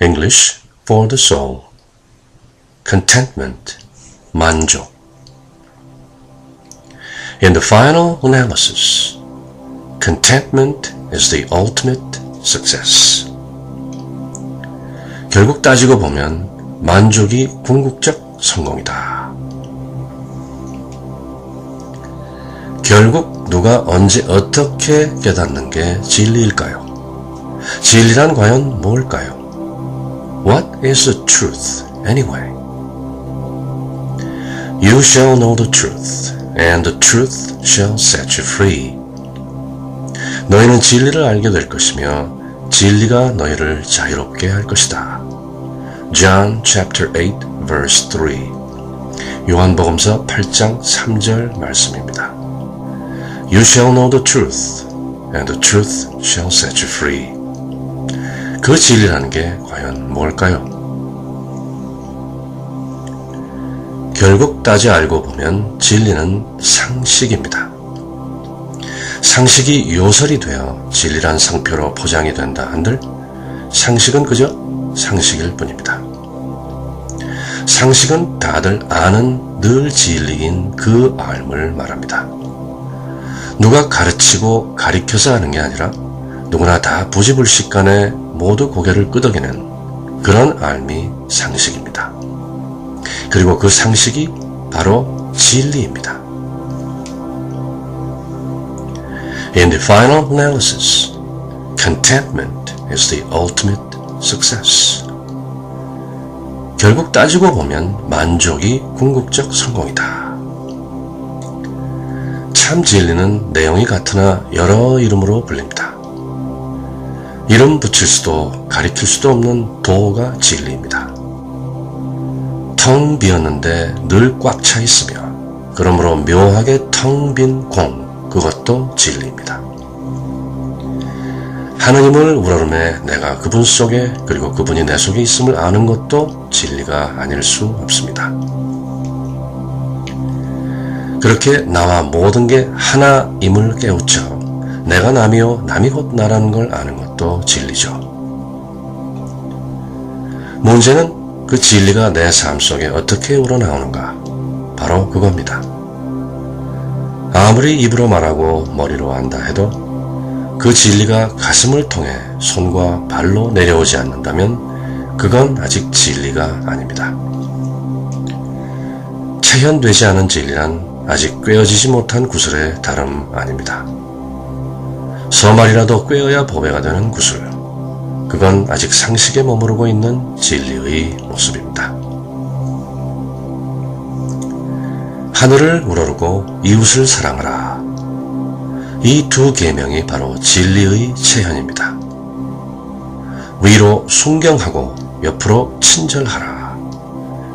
English for the soul. Contentment, 만족. In the final analysis, contentment is the ultimate success. 결국 따지고 보면 만족이 궁극적 성공이다. 결국 누가 언제 어떻게 깨닫는 게 진리일까요? 진리란 과연 뭘까요? What is the truth anyway? You shall know the truth, and the truth shall set you free. 너희는 진리를 알게 될 것이며 진리가 너희를 자유롭게 할 것이다. John chapter 8 verse 3 요한복음서 8장 3절 말씀입니다. You shall know the truth, and the truth shall set you free. 그 진리라는 게 과연 뭘까요? 결국 따져 알고 보면 진리는 상식입니다. 상식이 요설이 되어 진리란 상표로 포장이 된다 한들 상식은 그저 상식일 뿐입니다. 상식은 다들 아는 늘 진리인 그 알을 말합니다. 누가 가르치고 가리켜서 하는 게 아니라 누구나 다 부지불식간에 모두 고개를 끄덕이는 그런 알미 상식입니다. 그리고 그 상식이 바로 진리입니다. In the final analysis, contentment is the ultimate success. 결국 따지고 보면 만족이 궁극적 성공이다. 참 진리는 내용이 같으나 여러 이름으로 불립니다. 이름 붙일 수도 가리킬 수도 없는 도가 진리입니다. 텅 비었는데 늘 꽉 차 있으며 그러므로 묘하게 텅 빈 공 그것도 진리입니다. 하느님을 우러름에 내가 그분 속에 그리고 그분이 내 속에 있음을 아는 것도 진리가 아닐 수 없습니다. 그렇게 나와 모든 게 하나임을 깨우쳐 내가 남이요 남이 곧 나라는 걸 아는 것 도 진리죠. 문제는 그 진리가 내 삶 속에 어떻게 우러나오는가 바로 그겁니다. 아무리 입으로 말하고 머리로 안다 해도 그 진리가 가슴을 통해 손과 발로 내려오지 않는다면 그건 아직 진리가 아닙니다. 체현되지 않은 진리란 아직 꿰어지지 못한 구슬의 다름 아닙니다. 서말이라도 꿰어야 보배가 되는 구슬. 그건 아직 상식에 머무르고 있는 진리의 모습입니다. 하늘을 우러르고 이웃을 사랑하라. 이 두 계명이 바로 진리의 체현입니다. 위로 순경하고 옆으로 친절하라.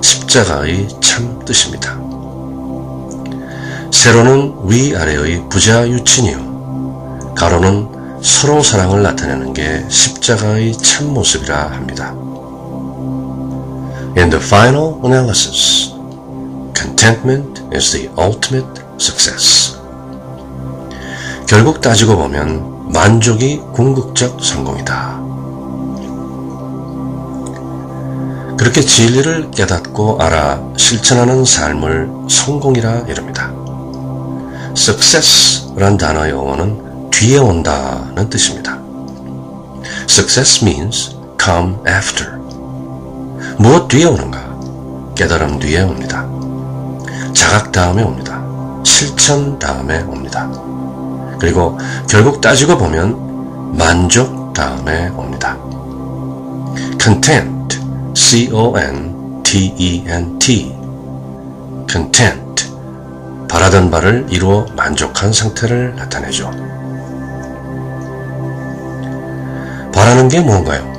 십자가의 참 뜻입니다. 세로는 위아래의 부자 유친이요. 가로는 서로 사랑을 나타내는 게 십자가의 참 모습이라 합니다. In the final analysis, contentment is the ultimate success. 결국 따지고 보면 만족이 궁극적 성공이다. 그렇게 진리를 깨닫고 알아 실천하는 삶을 성공이라 이릅니다. success란 단어의 영어는 뒤에 온다는 뜻입니다. success means come after. 무엇 뒤에 오는가? 깨달음 뒤에 옵니다. 자각 다음에 옵니다. 실천 다음에 옵니다. 그리고 결국 따지고 보면 만족 다음에 옵니다. content, c-o-n-t-e-n-t, content, 바라던 바를 이루어 만족한 상태를 나타내죠. 바라는 게 뭔가요?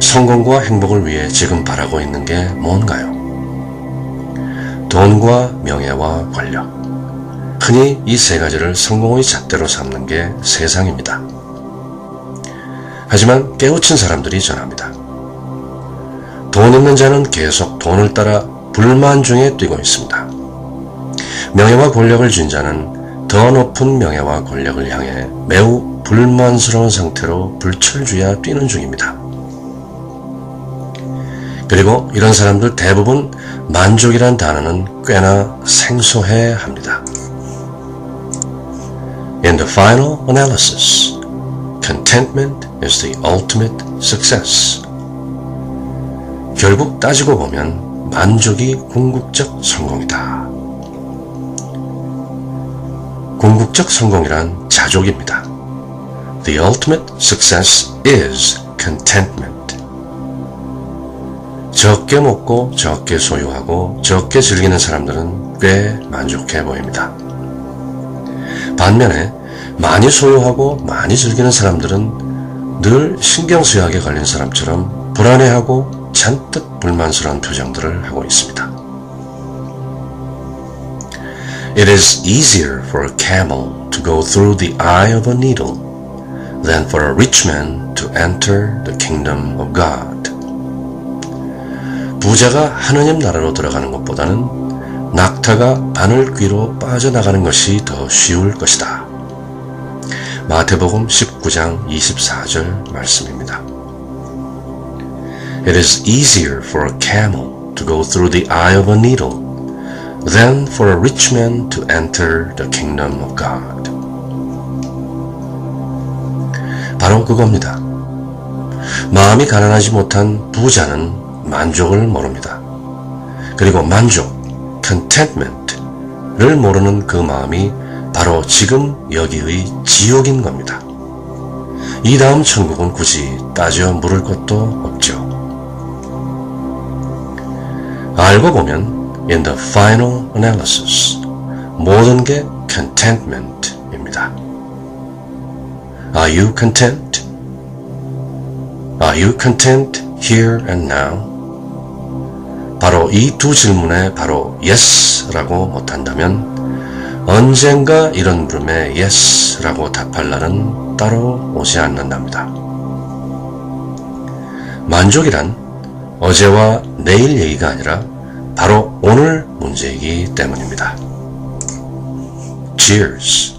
성공과 행복을 위해 지금 바라고 있는 게 뭔가요? 돈과 명예와 권력. 흔히 이 세 가지를 성공의 잣대로 삼는 게 세상입니다. 하지만 깨우친 사람들이 전합니다. 돈 있는 자는 계속 돈을 따라 불만 중에 뛰고 있습니다. 명예와 권력을 쥔 자는 더 높은 명예와 권력을 향해 매우 불만스러운 상태로 불철주야 뛰는 중입니다. 그리고 이런 사람들 대부분 만족이란 단어는 꽤나 생소해 합니다. In the final analysis, contentment is the ultimate success. 결국 따지고 보면 만족이 궁극적 성공이다. 궁극적 성공이란 자족입니다. The ultimate success is contentment. 적게 먹고 적게 소유하고 적게 즐기는 사람들은 꽤 만족해 보입니다. 반면에 많이 소유하고 많이 즐기는 사람들은 늘 신경쓰여하게 걸린 사람처럼 불안해하고 잔뜩 불만스러운 표정들을 하고 있습니다. It is easier for a camel to go through the eye of a needle than for a rich man to enter the kingdom of God. 부자가 하느님 나라로 들어가는 것보다는 낙타가 바늘 귀로 빠져나가는 것이 더 쉬울 것이다. 마태복음 19장 24절 말씀입니다. It is easier for a camel to go through the eye of a needle than for a rich man to enter the kingdom of God. 바로 그겁니다. 마음이 가난하지 못한 부자는 만족을 모릅니다. 그리고 만족, contentment를 모르는 그 마음이 바로 지금 여기의 지옥인 겁니다. 이 다음 천국은 굳이 따져 물을 것도 없죠. 알고 보면 in the final analysis 모든 게 contentment입니다. Are you content? Are you content here and now? 바로 이 두 질문에 바로 yes라고 못한다면 언젠가 이런 물음에 yes라고 답할 날은 따로 오지 않는답니다. 만족이란 어제와 내일 얘기가 아니라 바로 오늘 문제이기 때문입니다. Cheers!